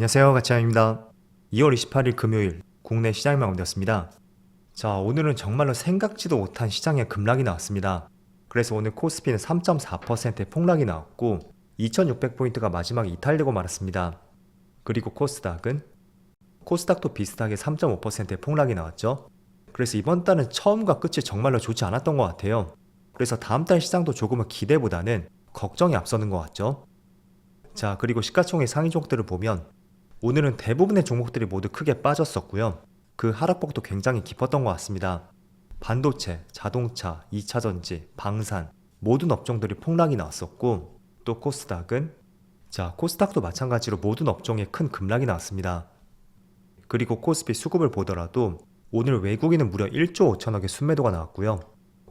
안녕하세요. 가치아입니다. 2월 28일 금요일 국내 시장이 마감되었습니다. 자, 오늘은 정말로 생각지도 못한 시장의 급락이 나왔습니다. 그래서 오늘 코스피는 3.4%의 폭락이 나왔고 2600포인트가 마지막에 이탈되고 말았습니다. 그리고 코스닥은 코스닥도 비슷하게 3.5%의 폭락이 나왔죠. 그래서 이번 달은 처음과 끝이 정말로 좋지 않았던 것 같아요. 그래서 다음 달 시장도 조금은 기대보다는 걱정이 앞서는 것 같죠. 자, 그리고 시가총액 상위 종목들을 보면 오늘은 대부분의 종목들이 모두 크게 빠졌었고요. 그 하락폭도 굉장히 깊었던 것 같습니다. 반도체, 자동차, 2차전지, 방산 모든 업종들이 폭락이 나왔었고 또 코스닥은 자 코스닥도 마찬가지로 모든 업종에 큰 급락이 나왔습니다. 그리고 코스피 수급을 보더라도 오늘 외국인은 무려 1조 5천억의 순매도가 나왔고요.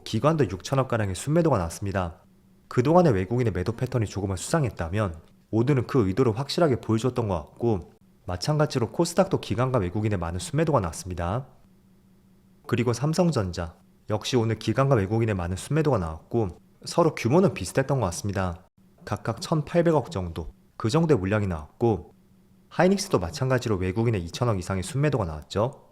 기관도 6천억가량의 순매도가 나왔습니다. 그동안의 외국인의 매도 패턴이 조금은 수상했다면 오늘은 그 의도를 확실하게 보여줬던 것 같고 마찬가지로 코스닥도 기관과 외국인의 많은 순매도가 나왔습니다. 그리고 삼성전자 역시 오늘 기관과 외국인의 많은 순매도가 나왔고 서로 규모는 비슷했던 것 같습니다. 각각 1,800억 정도 그 정도의 물량이 나왔고 하이닉스도 마찬가지로 외국인의 2천억 이상의 순매도가 나왔죠.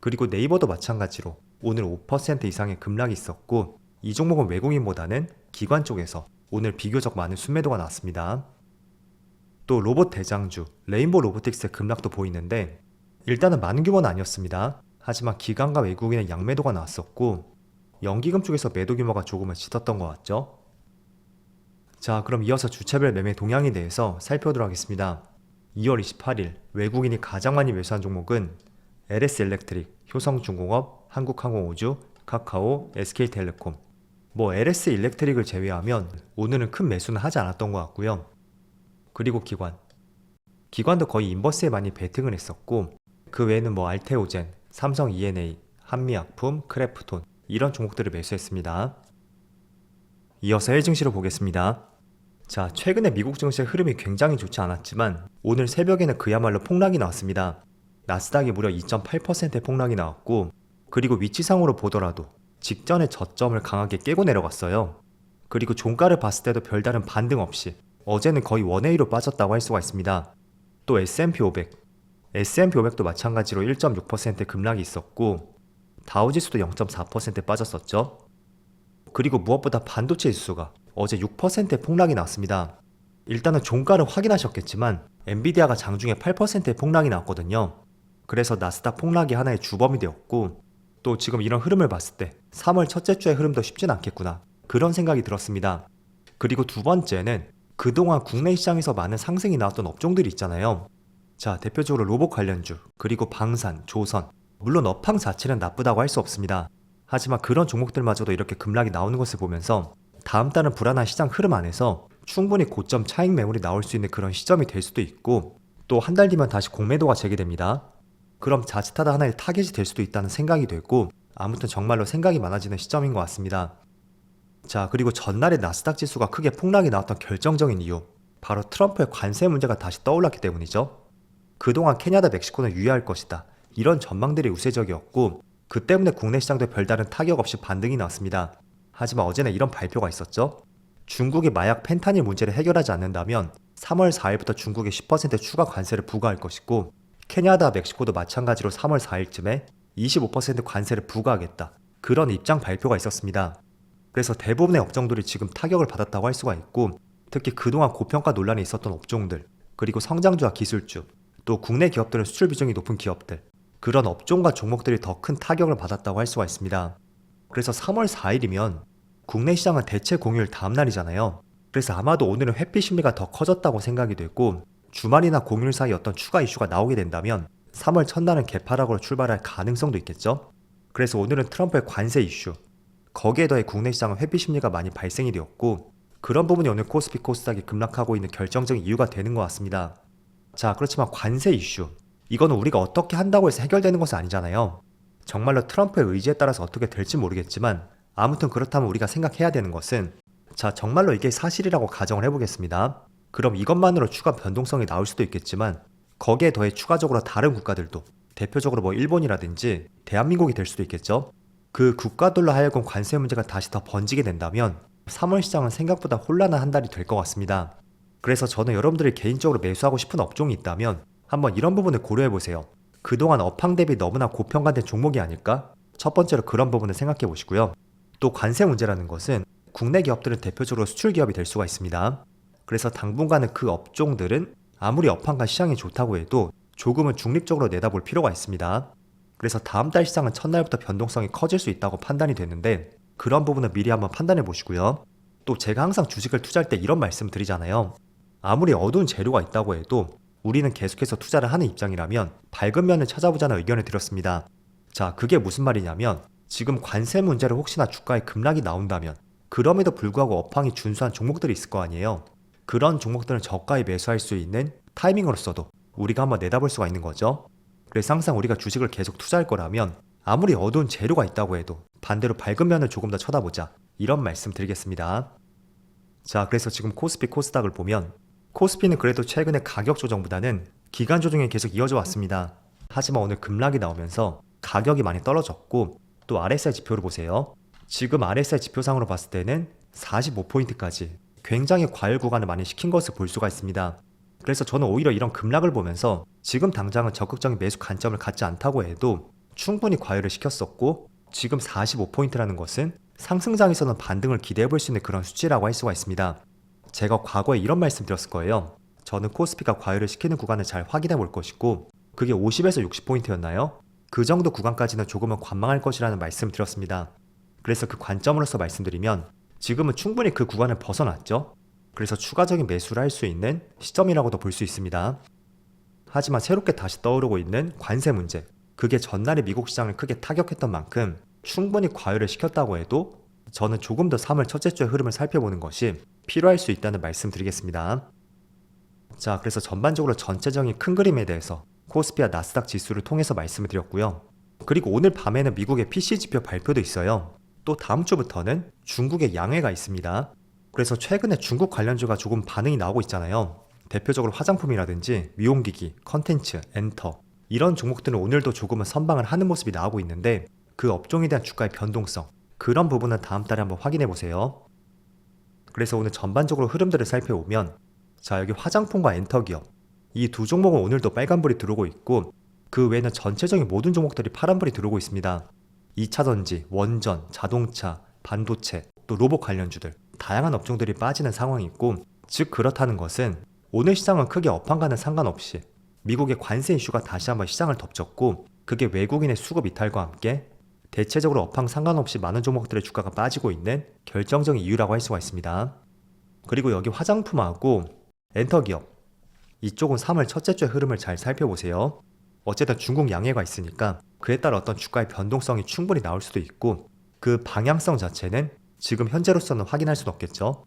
그리고 네이버도 마찬가지로 오늘 5% 이상의 급락이 있었고 이 종목은 외국인보다는 기관 쪽에서 오늘 비교적 많은 순매도가 나왔습니다. 또 로봇 대장주 레인보 로보틱스의 급락도 보이는데 일단은 많은 규모는 아니었습니다. 하지만 기관과 외국인의 양매도가 나왔었고 연기금 쪽에서 매도 규모가 조금은 짙었던 것 같죠. 자 그럼 이어서 주차별 매매 동향에 대해서 살펴보도록 하겠습니다. 2월 28일 외국인이 가장 많이 매수한 종목은 LS 일렉트릭, 효성중공업, 한국항공우주, 카카오, SK텔레콤 뭐 LS 일렉트릭을 제외하면 오늘은 큰 매수는 하지 않았던 것 같고요. 그리고 기관. 기관도 거의 인버스에 많이 베팅을 했었고 그 외에는 뭐 알테오젠, 삼성 E&A, 한미약품, 크래프톤 이런 종목들을 매수했습니다. 이어서 해외 증시를 보겠습니다. 자, 최근에 미국 증시의 흐름이 굉장히 좋지 않았지만 오늘 새벽에는 그야말로 폭락이 나왔습니다. 나스닥이 무려 2.8%의 폭락이 나왔고 그리고 위치상으로 보더라도 직전의 저점을 강하게 깨고 내려갔어요. 그리고 종가를 봤을 때도 별다른 반등 없이 어제는 거의 원웨이로 빠졌다고 할 수가 있습니다. 또 S&P 500, S&P 500도 마찬가지로 1.6% 급락이 있었고 다우지수도 0.4% 빠졌었죠. 그리고 무엇보다 반도체 지수가 어제 6%의 폭락이 났습니다. 일단은 종가를 확인하셨겠지만 엔비디아가 장중에 8%의 폭락이 났거든요. 그래서 나스닥 폭락이 하나의 주범이 되었고 또 지금 이런 흐름을 봤을 때 3월 첫째 주의 흐름도 쉽진 않겠구나 그런 생각이 들었습니다. 그리고 두 번째는 그동안 국내 시장에서 많은 상승이 나왔던 업종들이 있잖아요. 자, 대표적으로 로봇 관련주, 그리고 방산, 조선. 물론 업황 자체는 나쁘다고 할 수 없습니다. 하지만 그런 종목들마저도 이렇게 급락이 나오는 것을 보면서 다음 달은 불안한 시장 흐름 안에서 충분히 고점 차익 매물이 나올 수 있는 그런 시점이 될 수도 있고 또 한 달 뒤면 다시 공매도가 재개됩니다. 그럼 자칫하다 하나의 타겟이 될 수도 있다는 생각이 되고 아무튼 정말로 생각이 많아지는 시점인 것 같습니다. 자, 그리고 전날에 나스닥 지수가 크게 폭락이 나왔던 결정적인 이유. 바로 트럼프의 관세 문제가 다시 떠올랐기 때문이죠. 그동안 캐나다, 멕시코는 유의할 것이다. 이런 전망들이 우세적이었고, 그 때문에 국내 시장도 별다른 타격 없이 반등이 나왔습니다. 하지만 어제는 이런 발표가 있었죠. 중국이 마약 펜타닐 문제를 해결하지 않는다면 3월 4일부터 중국에 10% 추가 관세를 부과할 것이고, 캐나다, 멕시코도 마찬가지로 3월 4일쯤에 25% 관세를 부과하겠다. 그런 입장 발표가 있었습니다. 그래서 대부분의 업종들이 지금 타격을 받았다고 할 수가 있고 특히 그동안 고평가 논란이 있었던 업종들 그리고 성장주와 기술주 또 국내 기업들은 수출 비중이 높은 기업들 그런 업종과 종목들이 더 큰 타격을 받았다고 할 수가 있습니다. 그래서 3월 4일이면 국내 시장은 대체 공휴일 다음 날이잖아요. 그래서 아마도 오늘은 회피 심리가 더 커졌다고 생각이 되고 주말이나 공휴일 사이 어떤 추가 이슈가 나오게 된다면 3월 첫날은 개파락으로 출발할 가능성도 있겠죠. 그래서 오늘은 트럼프의 관세 이슈 거기에 더해 국내 시장은 회피 심리가 많이 발생이 되었고 그런 부분이 오늘 코스피 코스닥이 급락하고 있는 결정적인 이유가 되는 것 같습니다. 자, 그렇지만 관세 이슈. 이거는 우리가 어떻게 한다고 해서 해결되는 것은 아니잖아요. 정말로 트럼프의 의지에 따라서 어떻게 될지 모르겠지만 아무튼 그렇다면 우리가 생각해야 되는 것은 자, 정말로 이게 사실이라고 가정을 해보겠습니다. 그럼 이것만으로 추가 변동성이 나올 수도 있겠지만 거기에 더해 추가적으로 다른 국가들도 대표적으로 뭐 일본이라든지 대한민국이 될 수도 있겠죠. 그 국가들로 하여금 관세 문제가 다시 더 번지게 된다면 3월 시장은 생각보다 혼란한 한 달이 될 것 같습니다. 그래서 저는 여러분들이 개인적으로 매수하고 싶은 업종이 있다면 한번 이런 부분을 고려해 보세요. 그동안 업황 대비 너무나 고평가된 종목이 아닐까? 첫 번째로 그런 부분을 생각해 보시고요. 또 관세 문제라는 것은 국내 기업들은 대표적으로 수출 기업이 될 수가 있습니다. 그래서 당분간은 그 업종들은 아무리 업황과 시장이 좋다고 해도 조금은 중립적으로 내다볼 필요가 있습니다. 그래서 다음 달 시장은 첫날부터 변동성이 커질 수 있다고 판단이 되는데 그런 부분은 미리 한번 판단해 보시고요. 또 제가 항상 주식을 투자할 때 이런 말씀 드리잖아요. 아무리 어두운 재료가 있다고 해도 우리는 계속해서 투자를 하는 입장이라면 밝은 면을 찾아보자는 의견을 드렸습니다. 자, 그게 무슨 말이냐면 지금 관세 문제로 혹시나 주가에 급락이 나온다면 그럼에도 불구하고 업황이 준수한 종목들이 있을 거 아니에요. 그런 종목들은 저가에 매수할 수 있는 타이밍으로서도 우리가 한번 내다볼 수가 있는 거죠. 그래서 항상 우리가 주식을 계속 투자할 거라면 아무리 어두운 재료가 있다고 해도 반대로 밝은 면을 조금 더 쳐다보자. 이런 말씀 드리겠습니다. 자, 그래서 지금 코스피 코스닥을 보면 코스피는 그래도 최근에 가격 조정보다는 기간 조정이 계속 이어져 왔습니다. 하지만 오늘 급락이 나오면서 가격이 많이 떨어졌고 또 RSI 지표를 보세요. 지금 RSI 지표상으로 봤을 때는 45포인트까지 굉장히 과열 구간을 많이 시킨 것을 볼 수가 있습니다. 그래서 저는 오히려 이런 급락을 보면서 지금 당장은 적극적인 매수 관점을 갖지 않다고 해도 충분히 과열을 시켰었고 지금 45포인트라는 것은 상승장에서는 반등을 기대해 볼 수 있는 그런 수치라고 할 수가 있습니다. 제가 과거에 이런 말씀 드렸을 거예요. 저는 코스피가 과열을 시키는 구간을 잘 확인해 볼 것이고 그게 50에서 60포인트였나요? 그 정도 구간까지는 조금은 관망할 것이라는 말씀 드렸습니다. 그래서 그 관점으로서 말씀드리면 지금은 충분히 그 구간을 벗어났죠. 그래서 추가적인 매수를 할 수 있는 시점이라고도 볼 수 있습니다. 하지만 새롭게 다시 떠오르고 있는 관세 문제. 그게 전날의 미국 시장을 크게 타격했던 만큼 충분히 과열을 시켰다고 해도 저는 조금 더 3월 첫째 주의 흐름을 살펴보는 것이 필요할 수 있다는 말씀 드리겠습니다. 자, 그래서 전반적으로 전체적인 큰 그림에 대해서 코스피와 나스닥 지수를 통해서 말씀을 드렸고요. 그리고 오늘 밤에는 미국의 PC 지표 발표도 있어요. 또 다음 주부터는 중국의 양회가 있습니다. 그래서 최근에 중국 관련주가 조금 반응이 나오고 있잖아요. 대표적으로 화장품이라든지 미용기기, 컨텐츠, 엔터 이런 종목들은 오늘도 조금은 선방을 하는 모습이 나오고 있는데 그 업종에 대한 주가의 변동성 그런 부분은 다음 달에 한번 확인해 보세요. 그래서 오늘 전반적으로 흐름들을 살펴보면 자 여기 화장품과 엔터 기업 이 두 종목은 오늘도 빨간불이 들어오고 있고 그 외에는 전체적인 모든 종목들이 파란불이 들어오고 있습니다. 2차전지, 원전, 자동차, 반도체, 또 로봇 관련주들 다양한 업종들이 빠지는 상황이 있고 즉 그렇다는 것은 오늘 시장은 크게 업황과는 상관없이 미국의 관세 이슈가 다시 한번 시장을 덮쳤고 그게 외국인의 수급 이탈과 함께 대체적으로 업황 상관없이 많은 종목들의 주가가 빠지고 있는 결정적인 이유라고 할 수가 있습니다. 그리고 여기 화장품하고 엔터 기업 이쪽은 3월 첫째 주의 흐름을 잘 살펴보세요. 어쨌든 중국 양해가 있으니까 그에 따라 어떤 주가의 변동성이 충분히 나올 수도 있고 그 방향성 자체는 지금 현재로서는 확인할 수는 없겠죠.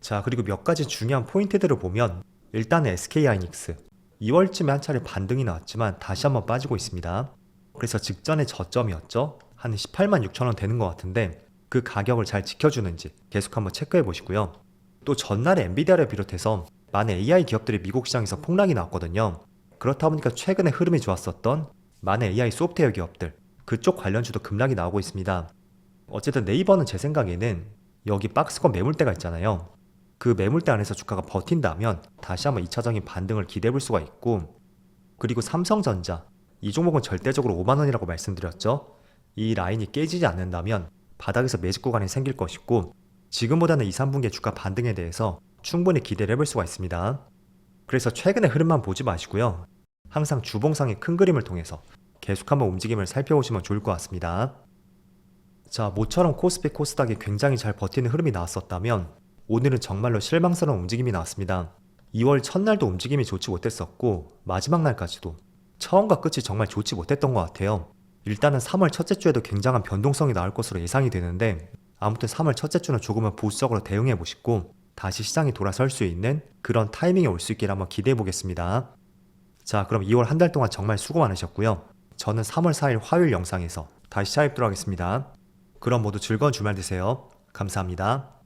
자, 그리고 몇 가지 중요한 포인트들을 보면 일단은 SK하이닉스 2월쯤에 한 차례 반등이 나왔지만 다시 한번 빠지고 있습니다. 그래서 직전에 저점이었죠. 한 18만 6천 원 되는 것 같은데 그 가격을 잘 지켜주는지 계속 한번 체크해 보시고요. 또 전날에 엔비디아를 비롯해서 많은 AI 기업들이 미국 시장에서 폭락이 나왔거든요. 그렇다 보니까 최근에 흐름이 좋았었던 많은 AI 소프트웨어 기업들 그쪽 관련주도 급락이 나오고 있습니다. 어쨌든 네이버는 제 생각에는 여기 박스권 매물대가 있잖아요. 그 매물대 안에서 주가가 버틴다면 다시 한번 2차적인 반등을 기대해 볼 수가 있고 그리고 삼성전자 이 종목은 절대적으로 5만 원이라고 말씀드렸죠. 이 라인이 깨지지 않는다면 바닥에서 매직 구간이 생길 것이고 지금보다는 2, 3분기의 주가 반등에 대해서 충분히 기대를 해볼 수가 있습니다. 그래서 최근의 흐름만 보지 마시고요. 항상 주봉상의 큰 그림을 통해서 계속 한번 움직임을 살펴보시면 좋을 것 같습니다. 자, 모처럼 코스피 코스닥이 굉장히 잘 버티는 흐름이 나왔었다면 오늘은 정말로 실망스러운 움직임이 나왔습니다. 2월 첫날도 움직임이 좋지 못했었고 마지막 날까지도 처음과 끝이 정말 좋지 못했던 것 같아요. 일단은 3월 첫째 주에도 굉장한 변동성이 나올 것으로 예상이 되는데 아무튼 3월 첫째 주는 조금은 보수적으로 대응해 보시고 다시 시장이 돌아설 수 있는 그런 타이밍이 올 수 있기를 한번 기대해 보겠습니다. 자, 그럼 2월 한 달 동안 정말 수고 많으셨고요. 저는 3월 4일 화요일 영상에서 다시 찾아뵙도록 하겠습니다. 그럼 모두 즐거운 주말 되세요. 감사합니다.